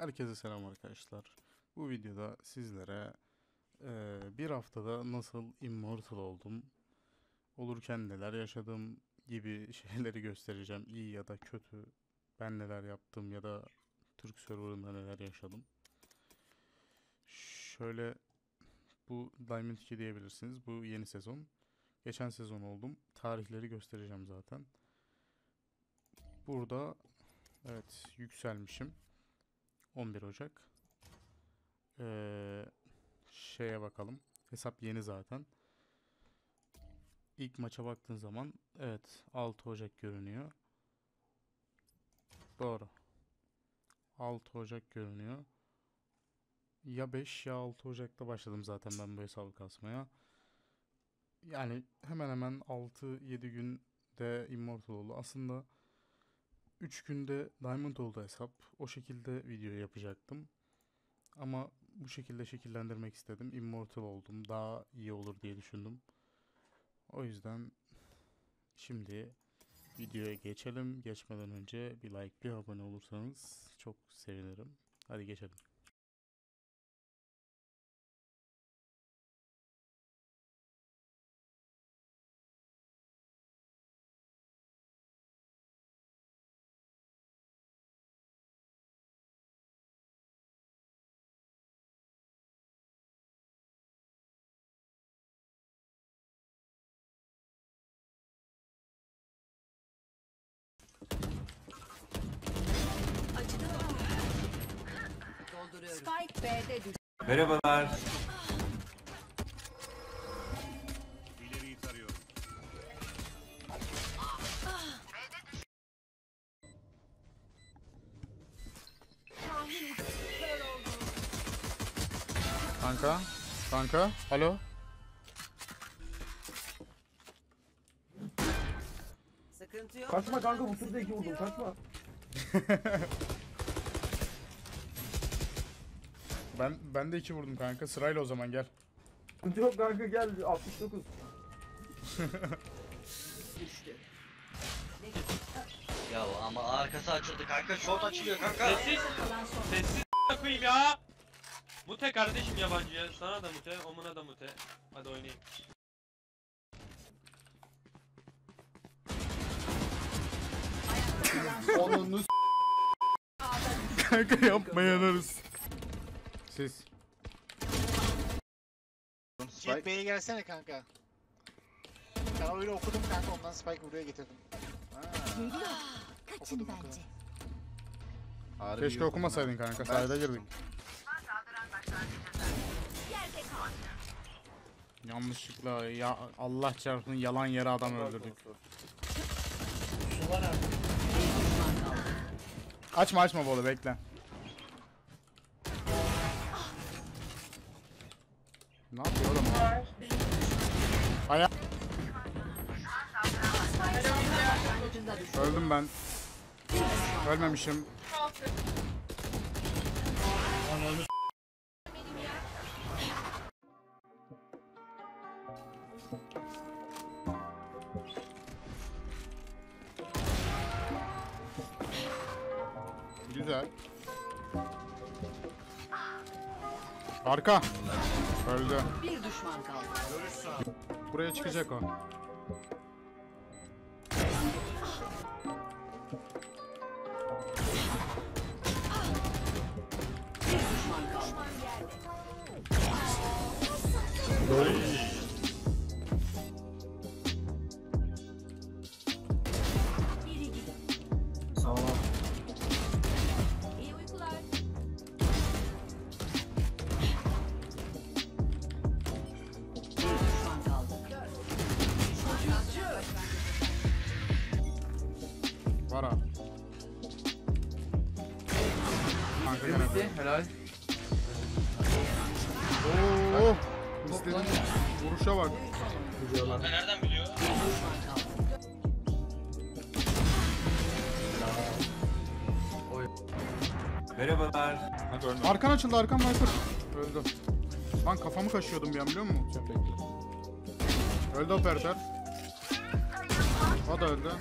Herkese selam arkadaşlar. Bu videoda sizlere eee, bir haftada nasıl immortal oldum, olurken neler yaşadım gibi şeyleri göstereceğim. İyi ya da kötü, ben neler yaptım ya da Türk serverında neler yaşadım. Şöyle bu Diamond 2 diyebilirsiniz. Bu yeni sezon. Geçen sezon oldum. Tarihleri göstereceğim zaten. Burada evet yükselmişim. 11 Ocak. Ee, şeye bakalım. Hesap yeni zaten. İlk maça baktığın zaman evet 6 Ocak görünüyor. Doğru. 6 Ocak görünüyor. Ya 5 ya 6 Ocak'ta başladım zaten ben bu hesabı kasmaya. Yani hemen hemen 6-7 günde Immortal oldu. Aslında 3 günde Diamond oldu hesap. O şekilde video yapacaktım. Ama bu şekilde şekillendirmek istedim. Immortal oldum. Daha iyi olur diye düşündüm. O yüzden şimdi videoya geçelim. Geçmeden önce bir like, bir abone olursanız çok sevinirim. Hadi geçelim. Spike B'de düştü. Merhabalar. İleriyi tarıyorum. Kanka, kanka, alo. Sıkıntı yok. Kaçma kanka bu turda iki vurdum kaçma. Ben ben de iki vurdum kanka. Sırayla o zaman gel. Yok kanka gel 69. düştü. Ya ama arkası açıldı kanka short açılıyor kanka. Sessiz. Sessiz koyayım ya. Mute kardeşim yabancıya. Sana da mute, omuna da mute. Hadi oynayayım. Onunu Kanka yapmayanlarız. Siz. Jet B'ye gelsene kanka. Ben öyle okudum kanka ondan Spike buraya getirdim. Kaçın Okudum, bence. Keşke okumasaydın kanka. Sayda girdik. Yanlışlıkla ya Allah çarpsın yalan yere adam öldürdük. Açma açma bolu bekle. Ne yapıyor oğlum? Aya Öldüm ben. Ölmemişim. Güzel. Arka. Öldü. Bir düşman kaldı. Buraya çıkacak o. Bir Var. Kanka. Bitti. Helal. Oo! İstediğin vuruşa bak. Nereden biliyor? Merhabalar. Arkan açıldı arkan Viper. Öldü. Lan kafamı kaşıyordum bir an biliyor musun? Öldü operatör. O da öldü.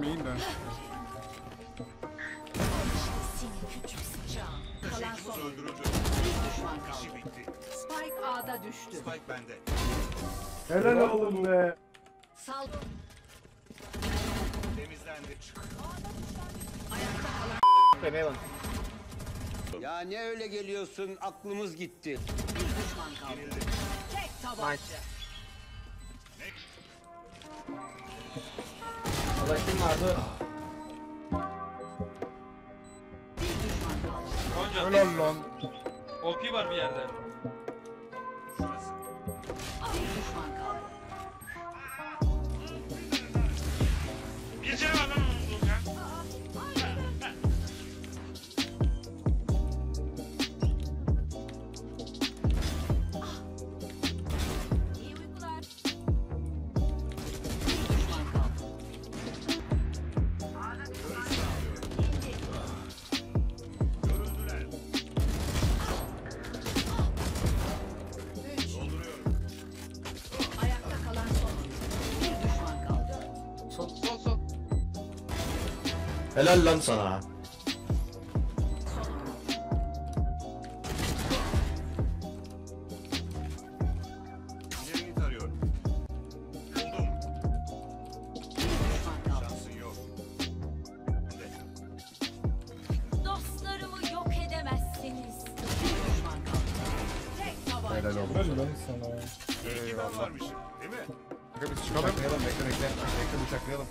Midden Kalan son. Öldürüldü. Bir düşman kaldı. Bitti. Spike A'da düştü. Spike bende. Helal oğlum be. Sal. Temizlendi. Ya ne öyle geliyorsun aklımız gitti. Düşman kaldı. Tek tabanca. Ulaşım vardı. Bir düşman kaldı. Gonca Helal lan. OP var bir yerde. Helal lan sana. İleriyi tarıyorum. Buldum. Şansın yok. Dostlarımı yok edemezsiniz. Tek tabanca. Helal olsun. İyi ki ben varmışım. Değil mi? Kanka biz çıkalım. Bekle bekle. Bekle bıçaklayalım.